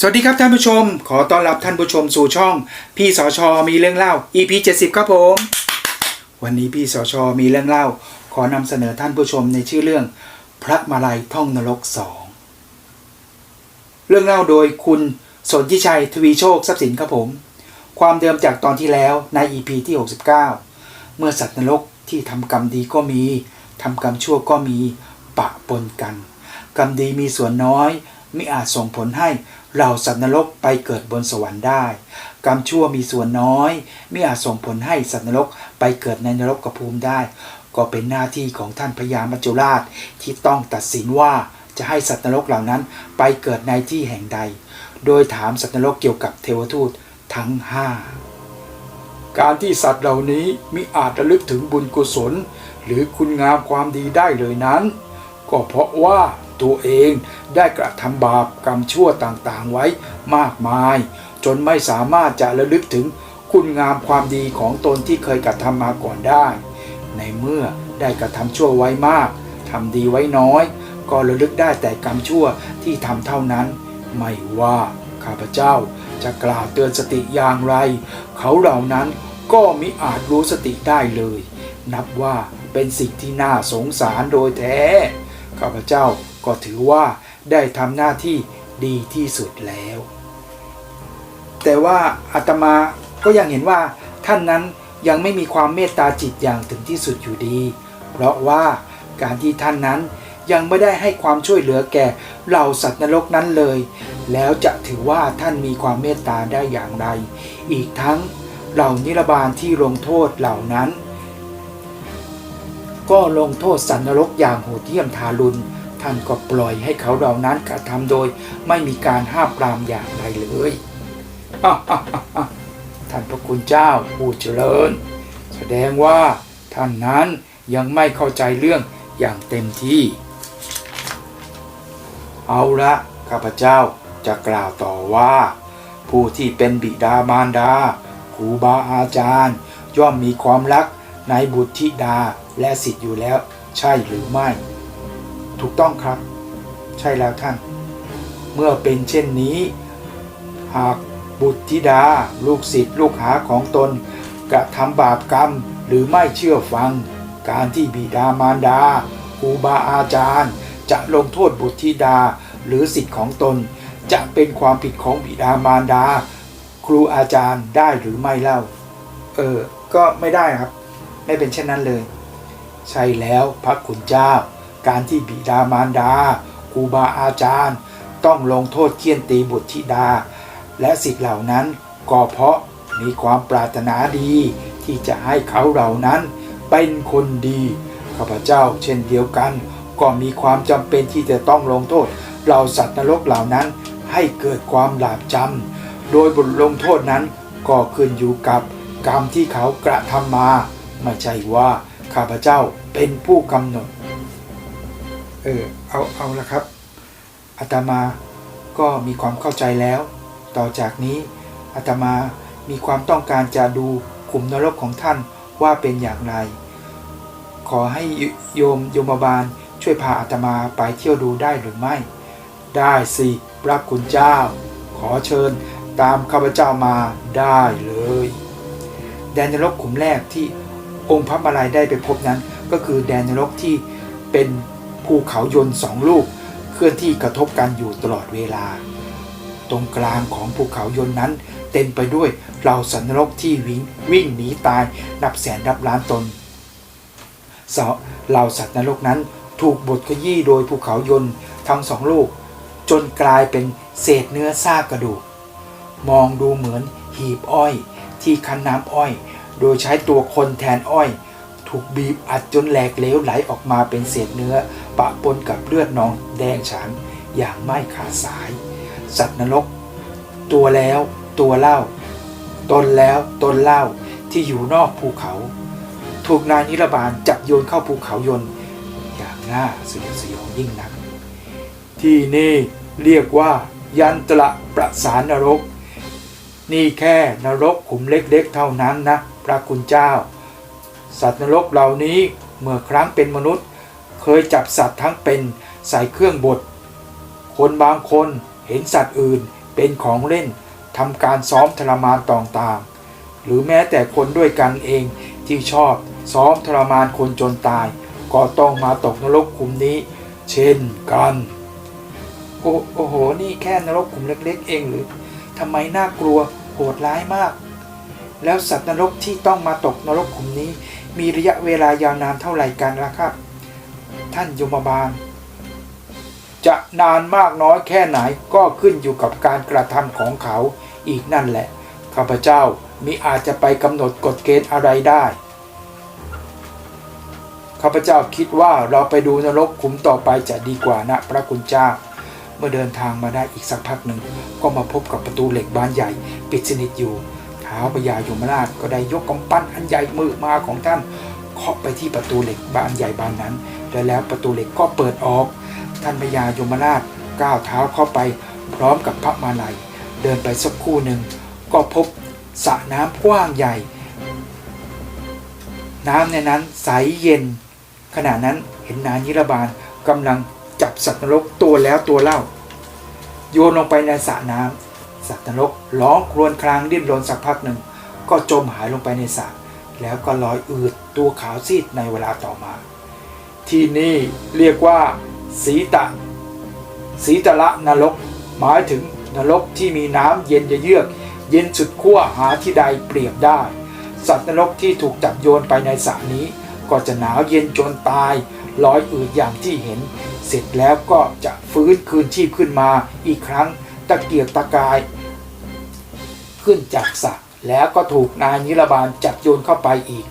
สวัสดีครับท่านผู้ชม ขอต้อนรับท่านผู้ชมสู่ช่อง พี่สอชอมีเรื่องเล่า EP 70 ครับผม วันนี้พี่สอชอมีเรื่องเล่า ขอนำเสนอท่านผู้ชมในชื่อเรื่อง พระมาลัยท่องนรกสองเรื่องเล่าโดยคุณสนทิชัยทวีโชคทรัพย์สินครับผม ความเดิมจากตอนที่แล้วใน EP ที่ 69 เมื่อสัตว์นรกที่ทำกรรมดีก็มีทำกรรมชั่วก็มีปะปนกัน กรรมดีมีส่วนน้อย ม่อาจส่งผลให้เราสัตว์นรกไปเกิดบนสวรรค์ได้ กรรมชั่วมีส่วนน้อยไม่อาจส่งผลให้สัตว์นรกไปเกิดในนรกกระภูมิได้ ก็เป็นหน้าที่ของท่านพญามัจจุราชที่ต้องตัดสินว่าจะให้สัตว์นรกเหล่านั้นไปเกิดในที่แห่งใด โดยถามสัตว์นรกเกี่ยวกับเทวทูตทั้งห้าการที่สัตว์เหล่านี้มิอาจระลึกถึงบุญกุศล หรือคุณงามความดีได้เลยนั้น ก็เพราะว่า ตัวเองได้กระทำบาปกรรมชั่วต่างๆไว้มากมาย จนไม่สามารถจะระลึกถึงคุณงามความดีของตนที่เคยกระทำมาก่อนได้ ในเมื่อได้กระทำชั่วไว้มากทำดีไว้น้อย ก็ระลึกได้แต่กรรมชั่วที่ทำเท่านั้น ไม่ว่าข้าพเจ้าจะกล่าวเตือนสติอย่างไร เขาเหล่านั้นก็มิอาจรู้สติได้เลย นับว่าเป็นสิ่งที่น่าสงสารโดยแท้ข้าพเจ้า ก็ถือว่าได้ทำหน้าที่ดีที่สุดแล้ว แต่ว่าอาตมาก็ยังเห็นว่าท่านนั้นยังไม่มีความเมตตาจิตอย่างถึงที่สุดอยู่ดี เพราะว่าการที่ท่านนั้นยังไม่ได้ให้ความช่วยเหลือแก่เหล่าสัตว์นรกนั้นเลย แล้วจะถือว่าท่านมีความเมตตาได้อย่างไร อีกทั้งเหล่านิรบาลที่ลงโทษเหล่านั้น ก็ลงโทษสัตว์นรกอย่างโหดเหี้ยมทารุณ ท่านก็ปล่อยให้เขาเหล่านั้นกระทำโดยไม่มีการห้ามปรามอย่างไรเลยท่านพระคุณเจ้าผู้เจริญ แสดงว่าท่านนั้นยังไม่เข้าใจเรื่องอย่างเต็มที่ เอาละข้าพเจ้าจะกล่าวต่อว่า ผู้ที่เป็นบิดามารดาครูบาอาจารย์ ย่อมมีความรักในบุตรธิดาและสิทธิ์อยู่แล้ว ใช่หรือไม่ ถูกต้องครับ ใช่แล้วท่าน เมื่อเป็นเช่นนี้ หากบุตรธิดา ลูกศิษย์ลูกหาของตน กระทำบาปกรรมหรือไม่เชื่อฟัง การที่บิดามารดาครูบาอาจารย์ จะลงโทษบุตรธิดาหรือสิทธิ์ของตน จะเป็นความผิดของบิดามารดา ครูอาจารย์ได้หรือไม่เล่า เออ ก็ไม่ได้ครับ ไม่เป็นเช่นนั้นเลย ใช่แล้วพระคุณเจ้า การที่บิดามารดาครูบาอาจารย์ ต้องลงโทษเคี่ยนตีบุตรธิดา และสิทธิ์เหล่านั้นก็เพราะมีความปรารถนาดีที่จะให้เขาเหล่านั้นเป็นคนดีข้าพเจ้าเช่นเดียวกัน ก็มีความจำเป็นที่จะต้องลงโทษเหล่าสัตว์นรกเหล่านั้นให้เกิดความหลาบจำโดยบทลงโทษนั้นก็ขึ้นอยู่กับกรรมที่เขากระทำมา ไม่ใช่ว่าข้าพเจ้าเป็นผู้กำหนด เออเอาเอาละครับอาตมาก็มีความเข้าใจแล้ว ต่อจากนี้อาตมามีความต้องการจะดูขุมนรกของท่านว่าเป็นอย่างไร ขอให้โยมโยมบาลช่วยพาอาตมาไปเที่ยวดูได้หรือไม่ ได้สิพระคุณเจ้า ขอเชิญตามข้าพเจ้ามาได้เลย แดนนรกขุมแรกที่องค์พระมาลัยได้ไปพบนั้น ก็คือแดนนรกที่เป็น ภูเขายนต์สองลูกเคลื่อนที่กระทบกันอยู่ตลอดเวลา ตรงกลางของภูเขายนต์นั้น เต็มไปด้วยเหล่าสัตว์นรกที่วิ่งวิ่งหนีตายนับแสนนับล้านตนเสาเหล่าสัตว์นรกนั้นถูกบดขยี้โดยภูเขายนต์ทั้งสองลูก จนกลายเป็นเศษเนื้อซากกระดูก มองดูเหมือนหีบอ้อยที่คั้นน้ำอ้อย โดยใช้ตัวคนแทนอ้อย ถูกบีบอัดจนแหลกเหลวไหลออกมาเป็นเศษเนื้อ ปะปนกับเลือดนองแดงฉานอย่างไม่ขาดสาย สัตว์นรก ตัวแล้วตัวเล่า ตนแล้วตนเล่าที่อยู่นอกภูเขา ถูกนายนิรบาลจับโยนเข้าภูเขายน์อย่างน่าสยดสยองยิ่งนัก ที่นี่เรียกว่ายันตระประสานนรก นี่แค่นรกขุมเล็กๆเท่านั้นนะ พระคุณเจ้า สัตว์นรกเหล่านี้เมื่อครั้งเป็นมนุษย์ เคยจับสัตว์ทั้งเป็นใส่เครื่องบดคนบางคนเห็นสัตว์อื่นเป็นของเล่นทำการซ้อมทรมานต่างๆ หรือแม้แต่คนด้วยกันเองที่ชอบซ้อมทรมานคนจนตาย ก็ต้องมาตกนรกขุมนี้ เช่นกันโอ้โอ้โห นี่แค่นรกขุมเล็ก ๆ เองหรือทำไมน่ากลัวโหดร้ายมาก แล้วสัตว์นรกที่ต้องมาตกนรกขุมนี้ มีระยะเวลายาวนานเท่าไหร่กันล่ะครับ ท่านยมบาล จะนานมากน้อยแค่ไหนก็ขึ้นอยู่กับการกระทำของเขาอีกนั่นแหละ ข้าพเจ้ามิอาจจะไปกำหนดกฎเกณฑ์อะไรได้ ข้าพเจ้าคิดว่าเราไปดูนรกขุมต่อไปจะดีกว่านะพระคุณเจ้าเมื่อเดินทางมาได้อีกสักพักหนึ่ง ก็มาพบกับประตูเหล็กบานใหญ่ ปิดสนิทอยู่ ท้าวพญายมราชก็ได้ยกกำปั้นอันใหญ่มือมาของท่านเคาะไปที่ประตูเหล็กบานใหญ่บานนั้น และแล้วประตูเหล็กก็เปิดออก ท่านพญายมราชก้าวเท้าเข้าไปพร้อมกับพระมาลัย เดินไปสักคู่หนึ่ง ก็พบสระน้ำกว้างใหญ่ น้ำในนั้นใสเย็น ขณะนั้นเห็นนางยิรบาลกำลังจับสัตว์นรกตัวแล้วตัวเล่า โยนลงไปในสระน้ำ สัตว์นรกร้องครวญครางดิ้นรนสักพักหนึ่ง ก็จมหายลงไปในสระแล้วก็ลอยอืดตัวขาวซีดในเวลาต่อมา ที่นี่เรียกว่า สีตะ สีตะละนรก หมายถึงนรกที่มีน้ำเย็นเยือก เย็นสุดขั้วหาที่ใดเปรียบได้ สัตว์นรกที่ถูกจับโยนไปในสระนี้ ก็จะหนาวเย็นจนตายลอยอืดอย่างที่เห็น เสร็จแล้วก็จะฟื้นคืนชีพขึ้นมาอีกครั้งตะเกียกตะกาย ขึ้นจากสระแล้วก็ถูกนายนิรบาลจับโยนเข้าไปอีก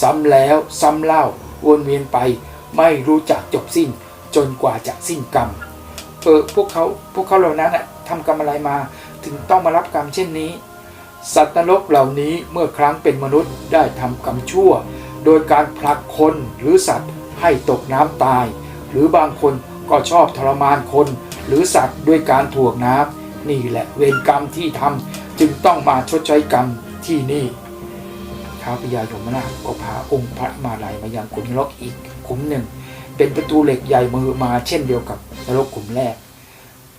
ซ้ำแล้วซ้ำเล่าวนเวียนไปไม่รู้จักจบสิ้นจนกว่าจะสิ้นกรรมเออพวกเขาพวกเขาเหล่านั้นทำกรรมอะไรมาถึงต้องมารับกรรมเช่นนี้ สัตว์นรกเหล่านี้เมื่อครั้งเป็นมนุษย์ได้ทำกรรมชั่ว โดยการผลักคนหรือสัตว์ให้ตกน้ำตาย หรือบางคนก็ชอบทรมานคน หรือสัตว์ด้วยการถ่วงน้ำนี่แหละเวรกรรมที่ทำ จึงต้องมาชดใช้กรรมที่นี่ท้าวพญายมนาถก็พาองค์พระมาลัยมายังขุมนรกอีกขุมหนึ่ง เป็นประตูเหล็กใหญ่มือมาเช่นเดียวกับนรกขุมแรก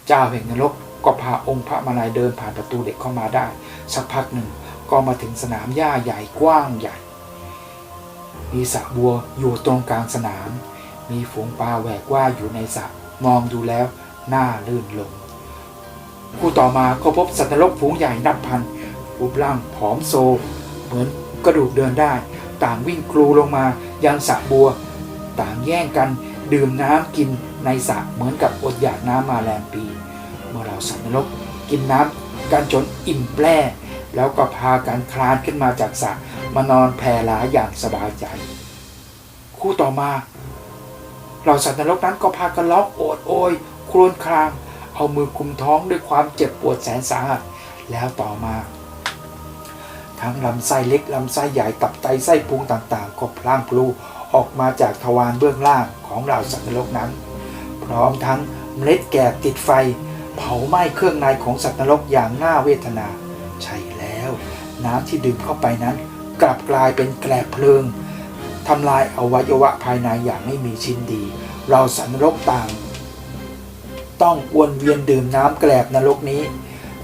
เจ้าแห่งนรกก็พาองค์พระมาลัยเดินผ่านประตูเหล็กเข้ามาได้ สักพักหนึ่งก็มาถึงสนามหญ้าใหญ่กว้างใหญ่ มีสระบัวอยู่ตรงกลางสนาม มีฝูงปลาแหวกว่ายอยู่ในสระมองดูแล้วน่าลื่นลม คู่ต่อมาก็พบสัตว์นรกฝูงใหญ่นับพันรูปร่างผอมโซ เหมือนกระดูกเดินได้ ต่างวิ่งกลูลงมายังสระบัว ต่างแย่งกันดื่มน้ำกินในสระเหมือนกับอดอยากน้ำมาแรงปี เมื่อเราสัตว์นรกกินน้ำกันจนอิ่มแปร่แล้วก็พากันคลานขึ้นมาจากสระมานอนแผ่หลาอย่างสบายใจ คู่ต่อมา เราสัตว์นรกนั้นก็พากันร้องโอดโอยครวญคราง เอามือกุมท้องด้วยความเจ็บปวดแสนสาหัส แล้วต่อมา ทั้งลำไส้เล็กลำไส้ใหญ่ตับไตไส้พุงต่างๆ ก็พล่างพลูออกมาจากทวารเบื้องล่างของเราสัตว์นรกนั้น พร้อมทั้งเมล็ดแกบติดไฟ เผาไหม้เครื่องในของสัตว์นรกอย่างน่าเวทนา ใช่แล้ว น้ำที่ดื่มเข้าไปนั้น กลับกลายเป็นแกลบเพลิงทำลายอวัยวะภายในอย่างไม่มีชิ้นดี เราสัตว์นรกต่าง ต้องวนเวียนดื่มน้ำแกลบนรกนี้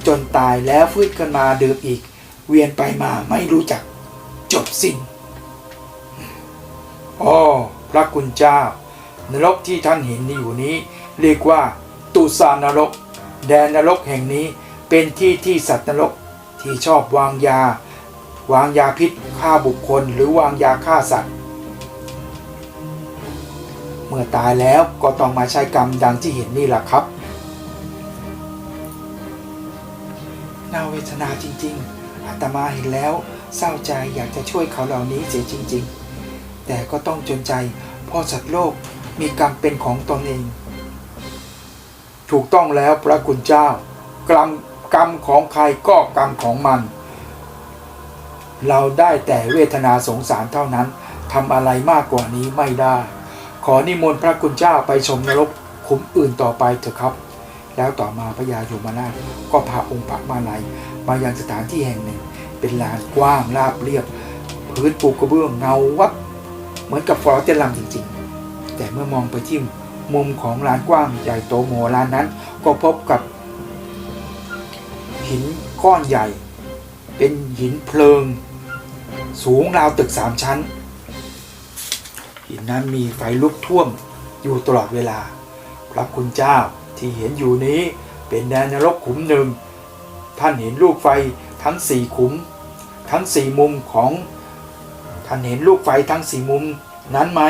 จนตายแล้วฟื้นขึ้นมาดื่มอีก เวียนไปมาไม่รู้จักจบสิ้นอ๋อพระคุณเจ้านรกที่ท่านเห็นอยู่นี้ เรียกว่าตุสานรก แดนนรกแห่งนี้เป็นที่ที่สัตว์นรกที่ชอบวางยา วางยาพิษฆ่าบุคคลหรือวางยาฆ่าสัตว์ มื่อตายแล้วก็ต้องมาใช้กรรมดังที่เห็นนี่แหละครับน่าเวทนาจริง ๆอาตมาเห็นแล้วเศร้าใจอยากจะช่วยเขาเหล่านี้เสียจริง ๆ แต่ก็ต้องจนใจเพราะสัตว์โลกมีกรรมเป็นของตนเอง ถูกต้องแล้วพระคุณเจ้ากรรมกรรมของใครก็กรรมของมัน เราได้แต่เวทนาสงสารเท่านั้นทำอะไรมากกว่านี้ไม่ได้ ขอนิมนต์พระคุณเจ้าไปชมนรกขุมอื่นต่อไปเถอะครับ แล้วต่อมาพระยาโยมนาถก็พาองค์พระมาลัยมายังสถานที่แห่งหนึ่ง เป็นลานกว้างราบเรียบ พื้นปูกระเบื้องเงาวับเหมือนกับฟอร์เตลัมจริงๆ แต่เมื่อมองไปที่มุมของลานกว้างใหญ่โตโมลานนั้น ก็พบกับ หินก้อนใหญ่ เป็นหินเพลิง สูงราวตึกสามชั้น หินนั้นมีไฟลุกท่วมอยู่ตลอดเวลา พระคุณเจ้าที่เห็นอยู่นี้เป็นแดนนรกขุมหนึ่ง ท่านเห็นลูกไฟทั้งสี่ขุม ทั้งสี่มุมของท่านเห็นลูกไฟทั้งสี่มุมนั้นไหม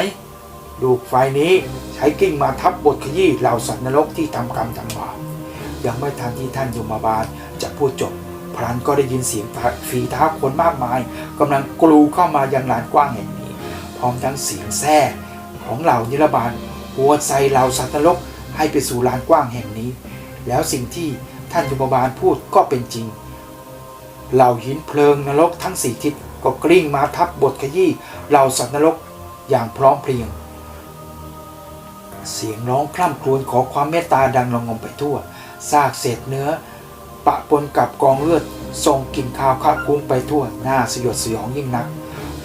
ลูกไฟนี้ใช้กิ้งมาทับบทขยี้เหล่าสัตว์นรกที่ทำกรรมทำบาปยังไม่ทันที่ท่านยมบาลจะพูดจบพลันก็ได้ยินเสียงฝีเท้าคนมากมายกำลังกลูเข้ามายังลานกว้างแห่ง พร้อมทั้งเสียงแซ่ของเหล่านิรบาลหัวใจเหล่าสัตว์นรกให้ไปสู่ลานกว้างแห่งนี้ แล้วสิ่งที่ท่านยมบาลพูดก็เป็นจริง เหล่าหินเพลิงนรกทั้งสี่ทิศก็กลิ้งมาทับบทขยี้เหล่าสัตว์นรกอย่างพร้อมเพรียง เสียงร้องคร่ำครวญขอความเมตตาดังระงมไปทั่วซากเศษเนื้อ ปะปนกับกองเลือดส่งกลิ่นคาวคะคุ้งไปทั่วหน้าสยดสยองยิ่งนัก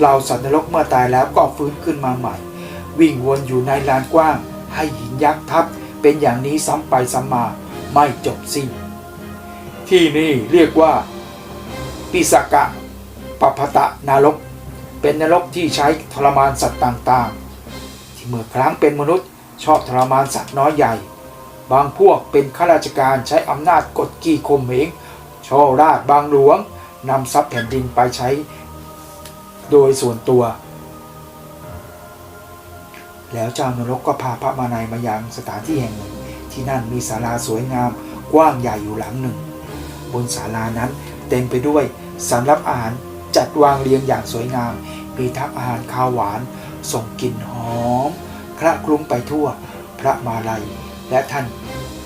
เราสัตว์นรกเมื่อตายแล้วก็ฟื้นขึ้นมาใหม่ วิ่งวนอยู่ในลานกว้าง ให้หินยักษ์ทับ เป็นอย่างนี้ซ้ำไปซ้ำมาไม่จบสิ้น ที่นี่เรียกว่า ปิสกะปพตะนรก เป็นนรกที่ใช้ทรมานสัตว์ต่างๆ ที่เมื่อครั้งเป็นมนุษย์ชอบทรมานสัตว์น้อยใหญ่ บางพวกเป็นข้าราชการใช้อำนาจกดขี่ข่มเหงช่อราชบางหลวงนำทรัพย์แผ่นดินไปใช้ โดยส่วนตัว แล้วเจ้านรกก็พาพระมานัยมายังสถานที่แห่งหนึ่ง ที่นั่นมีศาลาสวยงามกว้างใหญ่อยู่หลังหนึ่ง บนศาลานั้นเต็มไปด้วยสำรับอาหารจัดวางเรียงอย่างสวยงาม มีทั้งอาหารข้าวหวาน ส่งกลิ่นหอมคละคลุ้งไปทั่ว พระมาลัย และท่าน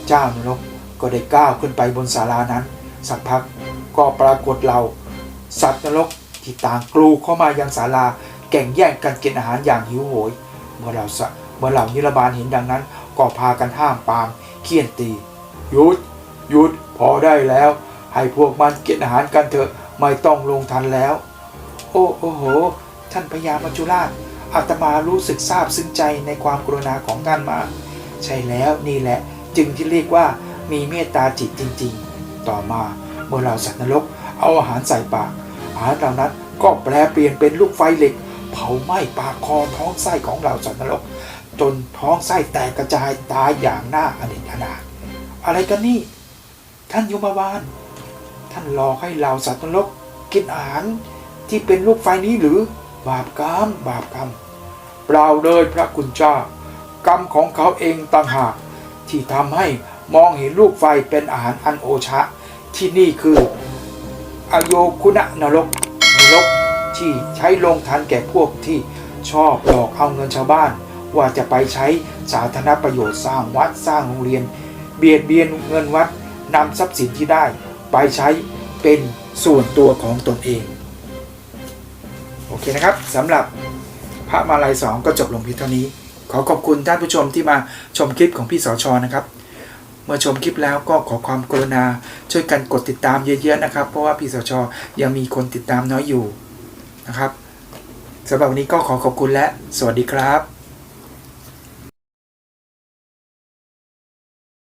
เจ้านรกก็ได้ก้าวขึ้นไปบนศาลานั้น สักพักก็ปรากฏเรา สัตว์นรก ที่ต่างกลูเข้ามายังศาลา แก่งแย่งกันกินอาหารอย่างหิวโหย เมื่อเราเมื่อเหล่านิรบาลเห็นดังนั้น ก็พากันห้ามปามเคี่ยนตีหยุดหยุดพอได้แล้ว ให้พวกมันกินอาหารกันเถอะไม่ต้องลงทันแล้ว โอ้โอ้โห ท่านพญามัจจุราชอาตมารู้สึกซาบซึ้งใจในความกรุณาของท่านมา ใช่แล้วนี่แหละจึงที่เรียกว่ามีเมตตาจิตจริง ๆ ต่อมาเมื่อเราสัตว์นรกเอาอาหารใส่ปาก อาหารเหล่านั้นก็แปลเปลี่ยนเป็นลูกไฟเหล็ก เผาไหม้ปากคอท้องไส้ของเราสัตว์นรก จนท้องไส้แตกกระจายตายอย่างน่าอเนจอนาอะไรกันนี่ ท่านยมบาล ท่านหลอกให้เราสัตว์นรกกินอาหารที่เป็นลูกไฟนี้หรือบาปกรรมบาปกรรมเปล่าเลยพระคุณเจ้ากรรมของเขาเองต่างหากที่ทำให้มองเห็นลูกไฟเป็นอาหารอันโอชะ ที่นี่คือ อโยคุณนรกนรกที่ใช้ลงทันแก่พวกที่ชอบหลอกเอาเงินชาวบ้าน ว่าจะไปใช้สาธารณประโยชน์สร้างวัดสร้างโรงเรียน เบียดเบียนเงินวัดนำทรัพย์สินที่ได้ ไปใช้เป็นส่วนตัวของตนเอง โอเคนะครับสำหรับพระมาลัยสองก็จบลงเพียงเท่านี้ ขอขอบคุณท่านผู้ชมที่มาชมคลิปของพี่สอชอนะครับ เมื่อชมคลิปแล้วก็ขอความกรุณา ช่วยกันกดติดตามเยอะๆนะครับ เพราะว่าพีสอชอยังมีคนติดตามน้อยอยู่นะครับสำหรับวันนี้ก็ขอขอบคุณและ สวัสดีครับ